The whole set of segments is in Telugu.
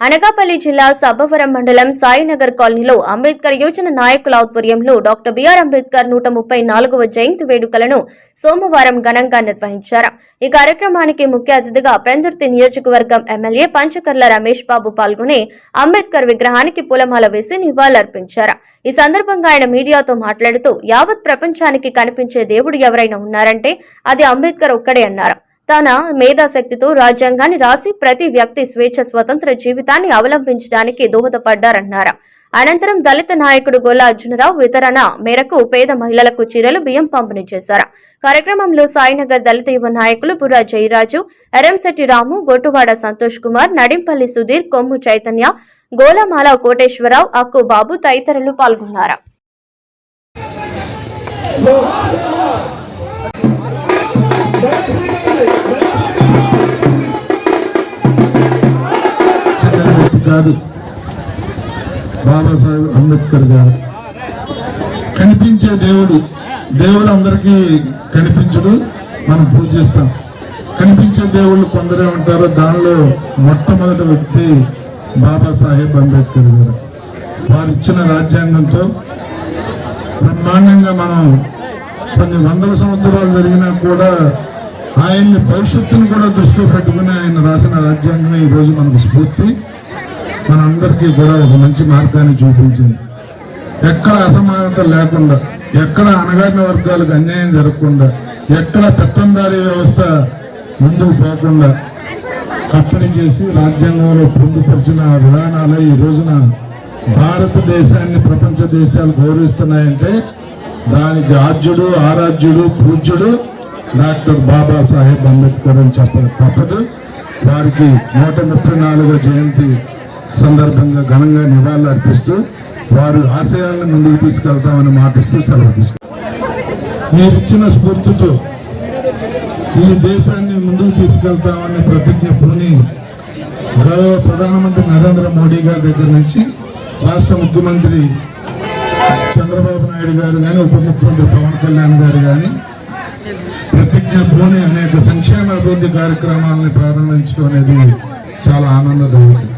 అనకాపల్లి జిల్లా సబ్బవరం మండలం సాయినగర్ కాలనీలో అంబేద్కర్ యోజన నాయకుల ఆధ్వర్యంలో డాక్టర్ బిఆర్ అంబేద్కర్ నూట ముప్పై నాలుగవ జయంతి వేడుకలను సోమవారం ఘనంగా నిర్వహించారు. ఈ కార్యక్రమానికి ముఖ్య అతిథిగా పెందుర్తి నియోజకవర్గం ఎమ్మెల్యే పంచకర్ల రమేష్ బాబు పాల్గొని అంబేద్కర్ విగ్రహానికి పూలమాల వేసి నివాళులర్పించారు. ఈ సందర్భంగా ఆయన మీడియాతో మాట్లాడుతూ యావత్ ప్రపంచానికి కనిపించే దేవుడు ఎవరైనా ఉన్నారంటే అది అంబేద్కర్ ఒక్కడే అన్నారు. తన మేధాశక్తితో రాజ్యాంగాన్ని రాసి ప్రతి వ్యక్తి స్వేచ్ఛ స్వతంత్ర జీవితాన్ని అవలంబించడానికి దోహదపడ్డారన్నారు. అనంతరం దళిత నాయకుడు గొల్ల అర్జునరావు వితరణ మేరకు పేద మహిళలకు చీరలు బియ్యం పంపిణీ చేశారు. కార్యక్రమంలో సాయినగర్ దళిత యువ నాయకులు బుర్రా జయరాజు ఎరంశెట్టి రాము గొట్టువాడ సంతోష్ కుమార్ నడింపల్లి సుధీర్ కొమ్ము చైతన్య గోలమాల కోటేశ్వరరావు అక్కు బాబు తదితరులు పాల్గొన్నారు. చెందిన వ్యక్తి కాదు బాబాసాహెబ్ అంబేద్కర్ గారు. కనిపించే దేవుడు దేవుడు అందరికీ కనిపించడు మనం పూజిస్తాం. కనిపించే దేవుళ్ళు కొందరే ఉంటారు దానిలో మొట్టమొదటి వ్యక్తి బాబాసాహెబ్ అంబేద్కర్ గారు. వారు ఇచ్చిన రాజ్యాంగంతో బ్రహ్మాండంగా మనం కొన్ని వందల సంవత్సరాలు జరిగినా కూడా ఆయన్ని భవిష్యత్తును కూడా దృష్టిలో పెట్టుకుని ఆయన రాసిన రాజ్యాంగం ఈ రోజు మనకు స్ఫూర్తి. మనందరికీ కూడా ఒక మంచి మార్గాన్ని చూపించింది. ఎక్కడ అసమానత లేకుండా ఎక్కడ అణగారిన వర్గాలకు అన్యాయం జరగకుండా ఎక్కడ పెత్తందారీ వ్యవస్థ ముందుకు పోకుండా కప్పని చేసి రాజ్యాంగంలో పొందుపరిచిన విధానాలే ఈ రోజున భారతదేశాన్ని ప్రపంచ దేశాలు గౌరవిస్తున్నాయంటే దానికి ఆద్యుడు ఆరాధ్యుడు పూజ్యుడు డాక్టర్ బాబాసాహెబ్ అంబేద్కర్ అని చెప్ప తప్పదు. వారికి నూట ముప్పై నాలుగో జయంతి సందర్భంగా ఘనంగా నివాళులు అర్పిస్తూ వారు ఆశయాలను ముందుకు తీసుకెళ్తామని మాటిస్తూ సెలవు తీసుకుంటారు మీరు ఇచ్చిన స్ఫూర్తితో ఈ దేశాన్ని ముందుకు తీసుకెళ్తామని ప్రతిజ్ఞ పూని గౌరవ ప్రధానమంత్రి నరేంద్ర మోడీ గారి దగ్గర నుంచి రాష్ట్ర ముఖ్యమంత్రి చంద్రబాబు నాయుడు గారు కానీ ఉప ముఖ్యమంత్రి పవన్ కళ్యాణ్ గారు కానీ ప్రతిజ్ఞ పూని అనేక సంక్షేమ అభివృద్ధి కార్యక్రమాలను ప్రారంభించడం అనేది చాలా ఆనందదాయకం.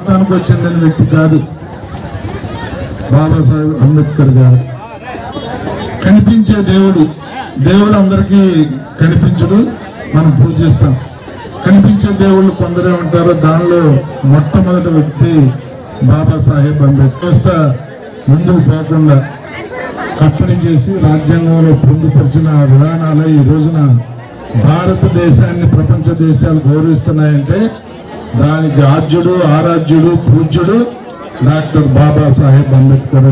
మతానికి వచ్చిందని వ్యక్తి కాదు. బాబాసాహెబ్ అంబేద్కర్ గారు. కనిపించే దేవుడు దేవుడు అందరికీ కనిపించడు మనం పూజిస్తాం. కనిపించే దేవుళ్ళు కొందరే ఉంటారు. దానిలో మొట్టమొదటి వ్యక్తి బాబాసాహెబ్ అంబేద్కర్. వ్యవస్థ ముందుకు పోకుండా కప్పని చేసి రాజ్యాంగంలో పొందుపరిచిన విధానాలే ఈ రోజున భారతదేశాన్ని ప్రపంచ దేశాలు గౌరవిస్తున్నాయంటే దానికి ఆద్యుడు ఆరాధ్యుడు పూజ్యుడు డాక్టర్ బాబాసాహెబ్ అంబేద్కర్